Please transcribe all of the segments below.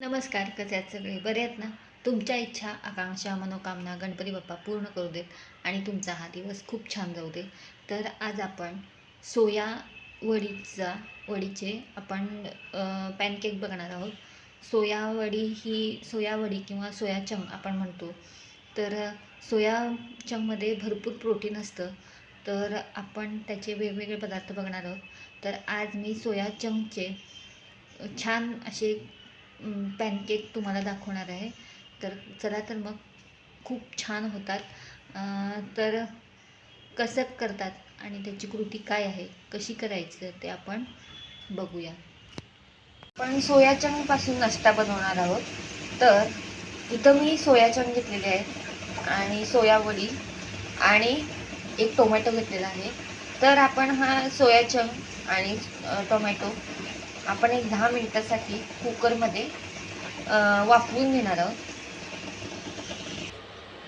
नमस्कार कसे आहेत सगळे? बरे आहेत ना? तुमच्या इच्छा आकांक्षा मनोकामना गणपती बाप्पा पूर्ण करू देत आणि तुमचा हा दिवस खूप छान जाऊ दे तर आज आपण सोया वडीचा वडीचे आपण पॅनकेक बघणार आहोत. सोया वडी ही सोया वडी किंवा सोया चंग आपण म्हणतो. तर सोया चंगमध्ये भरपूर प्रोटीन असतं. तर आपण त्याचे वेगवेगळे पदार्थ बघणार आहोत. तर आज मी सोया चंगचे छान असे पॅनकेक तुम्हाला दाखवणार आहे. तर चला तर मग खूप छान होतात. तर कसं करतात आणि त्याची कृती काय आहे कशी करायचं ते आपण बघूया. आपण सोया चंगपासून नाश्ता बनवणार आहोत. तर इथं मी सोया चंग घेतलेले आहेत आणि सोयावडी आणि एक टोमॅटो घेतलेला आहे. तर आपण हा सोया चंग आणि टोमॅटो आपण एक दहा मिनिटासाठी कुकरमध्ये वापरून वाफवून घेणार आहोत.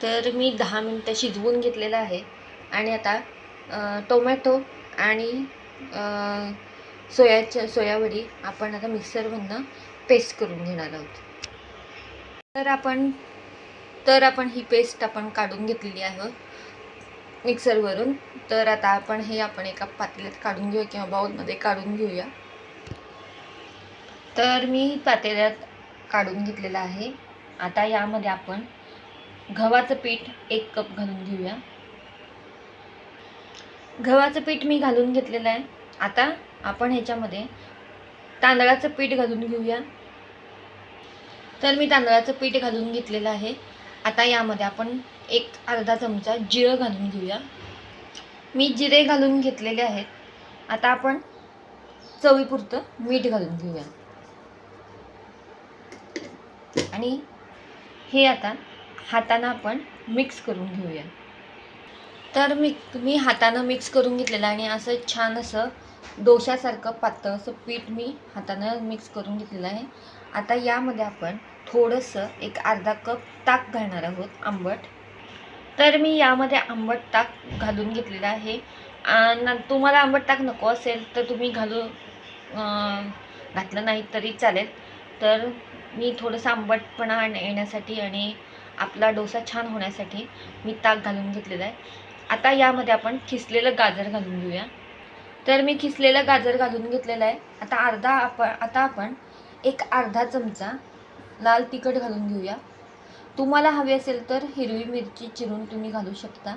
तर मी दहा मिनटं शिजवून घेतलेलं आहे. आणि आता टोमॅटो आणि सोयाच्या सोयावडी आपण आता मिक्सरमधनं पेस्ट करून घेणार आहोत. तर आपण तर आपण ही पेस्ट आपण काढून घेतलेली आहे. मिक्सरवरून. तर आता आपण हे आपण एका पातेल्यात काढून घेऊया किंवा बाऊलमध्ये काढून घेऊया. तर मी पातेल्यात काढून घेतलेलं आहे. आता यामध्ये आपण गव्हाचं पीठ एक कप घालून घेऊया. गव्हाचं पीठ मी घालून घेतलेलं आहे. आता आपण ह्याच्यामध्ये तांदळाचं पीठ घालून घेऊया. तर मी तांदळाचं पीठ घालून घेतलेलं आहे. आता यामध्ये आपण एक अर्धा चमचा जिरं घालून घेऊया. मी जिरे घालून घेतलेले आहेत. आता आपण चवीपुरतं मीठ घालून घेऊया. आणि हे आता हातानं आपण मिक्स करून घेऊया. तर मी मी हातानं मिक्स करून घेतलेलं आहे आणि असं छान असं डोशासारखं पातळ असं पीठ मी हातानं मिक्स करून घेतलेलं आहे. आता यामध्ये आपण थोडंसं एक अर्धा कप ताक घालणार आहोत आंबट. तर मी यामध्ये आंबट ताक घालून घेतलेलं आहे. न तुम्हाला आंबट ताक नको असेल तर तुम्ही घालू घातलं नाही तरी चालेल. तर मी थोडंसं आंबटपणा येण्यासाठी आणि आपला डोसा छान होण्यासाठी मी ताक घालून घेतलेला आहे. आता यामध्ये आपण खिसलेलं गाजर घालून घेऊया. तर मी खिसलेलं गाजर घालून घेतलेलं आहे. आता अर्धा आपण आता आपण एक अर्धा चमचा लाल तिखट घालून घेऊया. तुम्हाला हवी असेल तर हिरवी मिरची चिरून तुम्ही घालू शकता.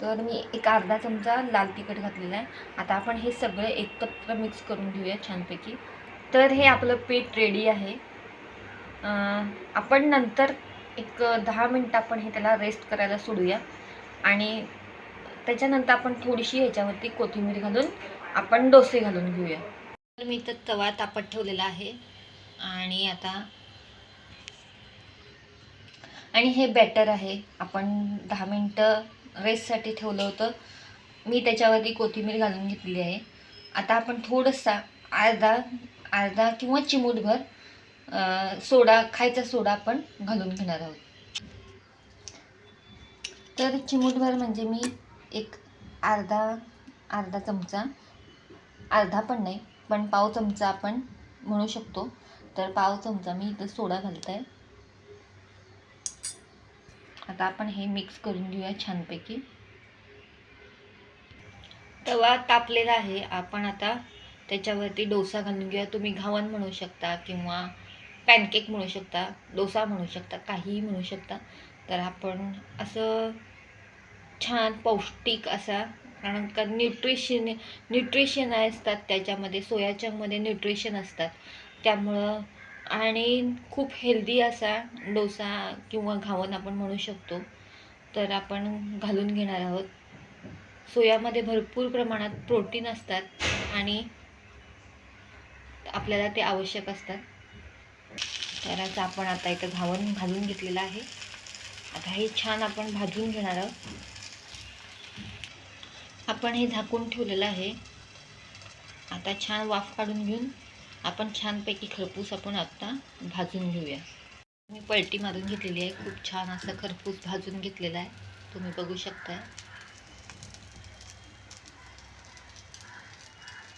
तर मी एक अर्धा चमचा लाल तिखट घातलेला आहे. आता आपण हे सगळं एकत्र मिक्स करून घेऊया छानपैकी. तर हे आपलं पीठ रेडी आहे. आपण नंतर एक दहा मिनटं आपण हे त्याला रेस्ट करायला सोडूया. आणि त्याच्यानंतर आपण थोडीशी ह्याच्यावरती कोथिंबीर घालून आपण डोसे घालून घेऊया. तर मी इथं तवा तापत ठेवलेला आहे. आणि आता आणि हे बॅटर आहे. आपण दहा मिनटं रेससाठी ठेवलं होतं. मी त्याच्यावरती कोथिंबीर घालून घेतली आहे. आता आपण थोडंसा अर्धा अर्धा किंवा चिमूटभर सोडा खायचा सोडा आपण घालून घेणार आहोत. तर चिमूटभर म्हणजे मी एक अर्धा अर्धा चमचा अर्धा पण नाही पण पाव चमचा आपण म्हणू शकतो. तर पाव चमचा मी इथं सोडा घालत आहे. आता आपण हे मिक्स करून घेऊया छानपैकी. तवा तापलेला आहे. आपण आता त्याच्यावरती डोसा घालून घेऊया. तुम्ही घावन म्हणू शकता किंवा पॅनकेक म्हणू शकता डोसा म्हणू शकता काहीही म्हणू शकता. तर आपण असं छान पौष्टिक असा कारण का न्यूट्रिशन न्यूट्रिशन असतात त्याच्यामध्ये सोयाच्यामध्ये न्यूट्रिशन असतात. त्यामुळं आणि खूप हेल्दी असा डोसा किंवा घावन आपण म्हणू शकतो. तर आपण घालून घेणार आहोत. सोयामध्ये भरपूर प्रमाणात प्रोटीन असतात आणि आपल्याला ते आवश्यक असतात. तर आपण आता इथं घावन घालून घेतलेलं आहे. आता हे छान आपण भाजून घेणार आहोत. आपण हे झाकून ठेवलेलं आहे. आता छान वाफ काढून घेऊन आपण छानपैकी खरपूस आपण आत्ता भाजून घेऊया. मी पलटी मारून घेतलेली आहे. खूप छान असं खरपूस भाजून घेतलेला आहे. तुम्ही बघू शकता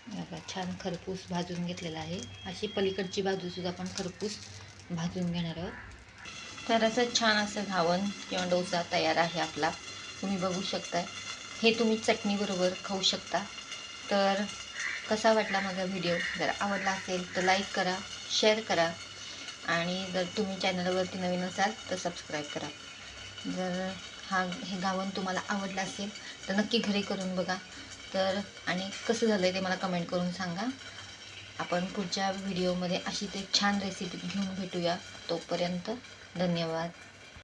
बघा छान खरपूस भाजून घेतलेला आहे. अशी पलीकडची बाजूसुद्धा आपण खरपूस भाजून घेणार आहोत. तर असं छान असं घावण किंवा डोसा तयार आहे आपला. तुम्ही बघू शकताय. हे तुम्ही चटणीबरोबर खाऊ शकता. तर कसा वाटला माझा व्हिडिओ जर आवडला असेल तर लाईक करा शेअर करा. आणि जर तुम्ही चॅनलवरती नवीन असाल तर सबस्क्राईब करा. जर हा हे गावन तुम्हाला आवडलं असेल तर नक्की घरी करून बघा. तर आणि कसं झालं आहे ते मला कमेंट करून सांगा. आपण पुढच्या व्हिडिओमध्ये अशी ते छान रेसिपी घेऊन भेटूया. तोपर्यंत धन्यवाद.